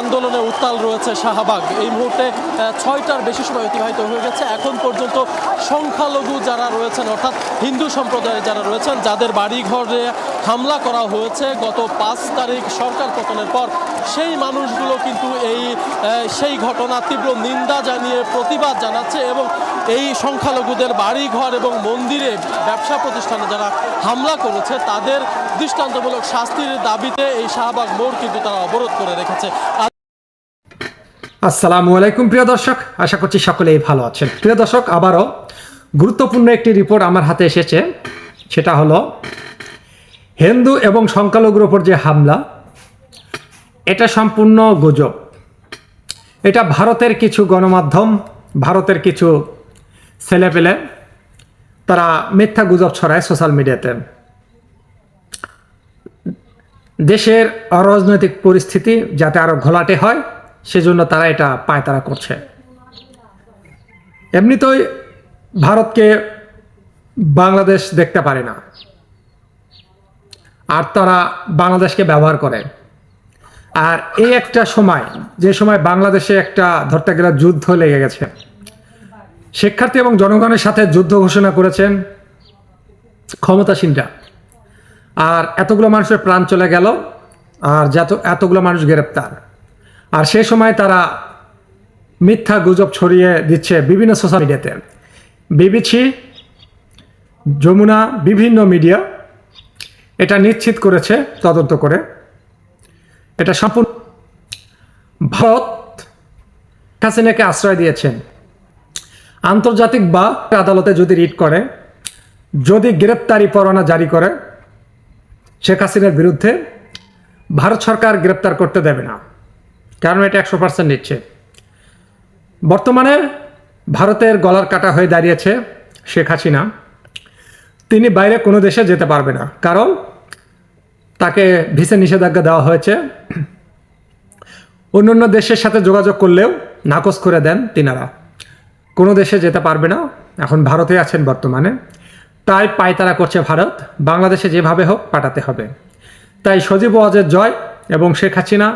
আন্দোলনে উত্তাল রয়েছে শাহবাগ। এই মুহূর্তে ছয়টার বেশি সময় অতিবাহিত হয়ে গেছে। এখন পর্যন্ত সংখ্যালঘু যারা রয়েছেন, অর্থাৎ হিন্দু সম্প্রদায়ের যারা রয়েছেন, যাদের বাড়িঘরে হামলা করা হয়েছে, গত পাঁচ তারিখ সরকার পতনের পর, সেই মানুষগুলো কিন্তু এই সেই ঘটনা তীব্র নিন্দা জানিয়ে, প্রতিবাদ জানাচ্ছে এবং এই সংখ্যালঘুদের বাড়ি ঘর এবং মন্দিরে ব্যবসা প্রতিষ্ঠানে যারা হামলা করেছে, তাদের দৃষ্টান্তমূলক শাস্তির দাবিতে এই শাহবাগ মোড় কিন্তু তারা অবরোধ করে রেখেছে। আসসালামু আলাইকুম প্রিয় দর্শক, আশা করছি সকলেই ভালো আছেন। প্রিয় দর্শক, আবারও গুরুত্বপূর্ণ একটি রিপোর্ট আমার হাতে এসেছে। সেটা হলো, হিন্দু এবং সংখ্যালঘুর ওপর যে হামলা, এটা সম্পূর্ণ গুজব। এটা ভারতের কিছু গণমাধ্যম, ভারতের কিছু ছেলেপেলে তারা মিথ্যা গুজব ছড়ায় সোশ্যাল মিডিয়াতে দেশের অরাজনৈতিক পরিস্থিতি যাতে আরও ঘোলাটে হয়, সেজন্য তারা এটা পায়তারা করছে। এমনিতেই ভারতকে বাংলাদেশ দেখতে পারে না। আর তারা বাংলাদেশকে ব্যবহার করে। আর এই একটা সময়, যে সময় বাংলাদেশে একটা, ধরতে গেলে যুদ্ধ লেগে গেছে শিক্ষার্থী এবং জনগণের সাথে যুদ্ধ ঘোষণা করেছেন ক্ষমতাসীনরা। আর এতগুলো মানুষের প্রাণ চলে গেল, আর যত, এতগুলো মানুষ গ্রেপ্তার। আর সে সময় তারা মিথ্যা গুজব ছড়িয়ে দিচ্ছে বিভিন্ন সোশ্যাল মিডিয়াতে বিবিসি, যমুনা, বিভিন্ন মিডিয়া এটা নিশ্চিত করেছে, তদন্ত করে। এটা সম্পূর্ণ ভারত হাসিনাকে আশ্রয় দিয়েছেন। আন্তর্জাতিক বা আদালতে যদি রিট করে, যদি গ্রেপ্তারি পরোয়ানা জারি করে, শেখ হাসিনার বিরুদ্ধে ভারত সরকার গ্রেপ্তার করতে দেবে না। কারণ এটা একশো পার্সেন্ট নিচ্ছে। বর্তমানে ভারতের গলার কাটা হয়ে দাঁড়িয়েছে শেখ হাসিনা। তিনি বাইরে কোনো দেশে যেতে পারবে না। কারণ তাকে ভিসা নিষেধাজ্ঞা দেওয়া হয়েছে। অন্য অন্য দেশের সাথে যোগাযোগ করলেও নাকচ করে দেন তিনারা। কোনো দেশে যেতে পারবে না, এখন ভারতে আছেন বর্তমানে, তাই পায়তারা করছে ভারত, বাংলাদেশে যেভাবে হোক পাঠাতে হবে। তাই সজীব ওয়াজের জয় এবং শেখ হাসিনা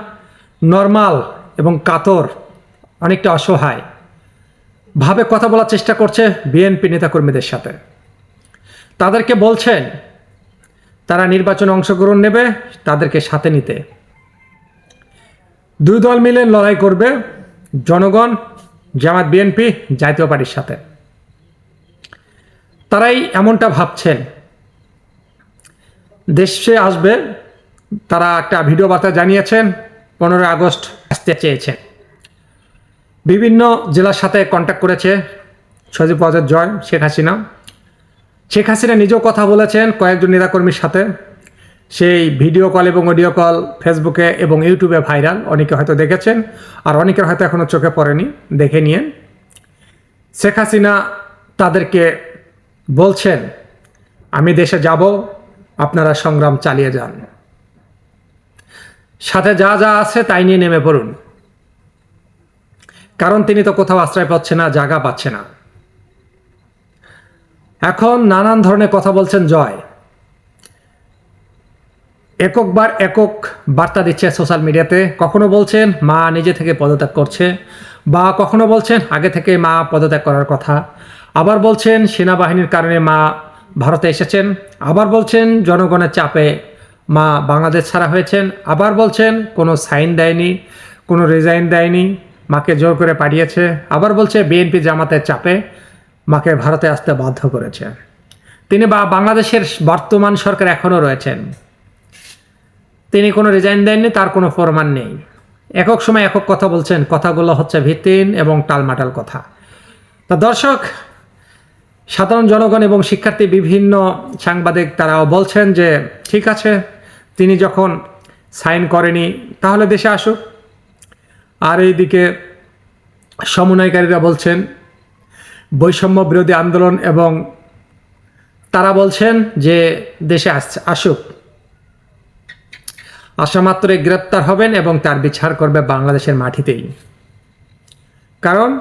নর্মাল এবং কাতর, অনেকটা অসহায়, ভাবে কথা বলার চেষ্টা করছে বিএনপি নেতাকর্মীদের সাথে। তাদেরকে বলছেন, তারা নির্বাচনে অংশগ্রহণ নেবে, তাদেরকে সাথে নিতে। দুই দল মিলে লড়াই করবে, জনগণ জামাত বিএনপি জাতীয় পার্টির সাথে। তারাই এমনটা ভাবছেন। দেশে আসবে, তারা একটা ভিডিও বার্তা জানিয়েছেন, পনেরোই আগস্ট আসতে চেয়েছেন বিভিন্ন জেলার সাথে কন্ট্যাক্ট করেছে সজীব ওয়াজের জয়, শেখ হাসিনা। শেখ হাসিনা নিজেও কথা বলেছেন কয়েকজন নেতাকর্মীর সাথে। সেই ভিডিও কল এবং অডিও কল ফেসবুকে এবং ইউটিউবে ভাইরাল। অনেকে হয়তো দেখেছেন আর অনেকের হয়তো এখনও চোখে পড়েনি। দেখে নিয়ে শেখ হাসিনা তাদেরকে বলছেন, আমি দেশে যাব, আপনারা সংগ্রাম চালিয়ে যান। সাথে যা যা আছে তাই নিয়ে নেমে পড়ুন। কারণ তিনি তো কোথাও আশ্রয় পাচ্ছে না, জায়গা পাচ্ছে না। এখন নানান ধরনের কথা বলছেন জয়। এককবার একক বার্তা দিচ্ছে সোশ্যাল মিডিয়াতে, কখনো বলছেন, মা নিজে থেকে পদত্যাগ করছে বা কখনো বলছেন, আগে থেকে মা পদত্যাগ করার কথা আবার বলছেন, সেনাবাহিনীর কারণে মা ভারতে এসেছেন আবার বলছেন, জনগণের চাপে মা বাংলাদেশ ছাড়া হয়েছেন আবার বলছেন, কোনো সাইন দেয়নি, কোনো রিজাইন দেয়নি, মাকে জোর করে পাঠিয়েছে আবার বলছে, বিএনপি জামাতের চাপে মাকে ভারতে আসতে বাধ্য করেছে তিনি বা বাংলাদেশের বর্তমান সরকার এখনও রয়েছেন। তিনি কোনো রিজাইন দেননি, তার কোনো প্রমাণ নেই। একক সময় একক কথা বলছেন, কথাগুলো হচ্ছে ভিত্তিহীন এবং টালমাটাল কথা। তা দর্শক, সাধারণ জনগণ এবং শিক্ষার্থী বিভিন্ন সাংবাদিক তারাও বলছেন যে, ঠিক আছে, তিনি যখন সাইন করেনি, তাহলে দেশে আসুক। আর এইদিকে সমন্বয়কারীরা বলছেন, বৈষম্য বিরোধী আন্দোলন এবং তারা বলছেন যে দেশে আস, আসুক। আসা মাত্রই গ্রেপ্তার হবেন এবং তার বিচার করবে বাংলাদেশের মাটিতেই। কারণ,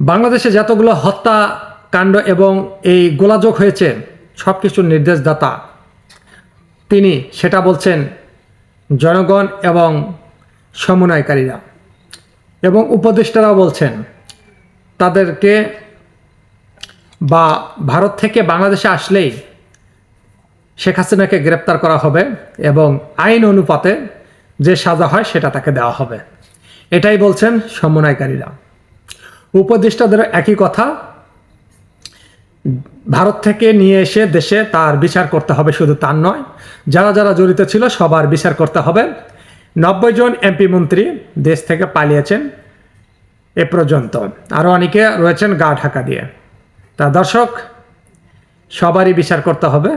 বাংলাদেশে যতগুলো হত্যাকাণ্ড এবং এই গোলাযোগ হয়েছে সব কিছুর নির্দেশদাতা। তিনি সেটা বলছেন জনগণ এবং সমন্বয়কারীরা। এবং উপদেষ্টারাও বলছেন, তাদেরকে বা ভারত থেকে বাংলাদেশে আসলেই শেখ হাসিনাকে গ্রেপ্তার করা হবে এবং আইন অনুপাতে যে সাজা হয় সেটা তাকে দেওয়া হবে। এটাই বলছেন সমন্বয়কারীরা। উপদেষ্টাদের একই কথা। ভারত থেকে নিয়ে এসে দেশে তার বিচার করতে হবে শুধু তার নয়, যারা যারা জড়িত ছিল সবার বিচার করতে হবে। নব্বই জন এমপি মন্ত্রী দেশ থেকে পালিয়েছেন এ পর্যন্ত। আরও অনেকে রয়েছেন গা ঢাকা দিয়ে। তা দর্শক, সবারই বিচার করতে হবে।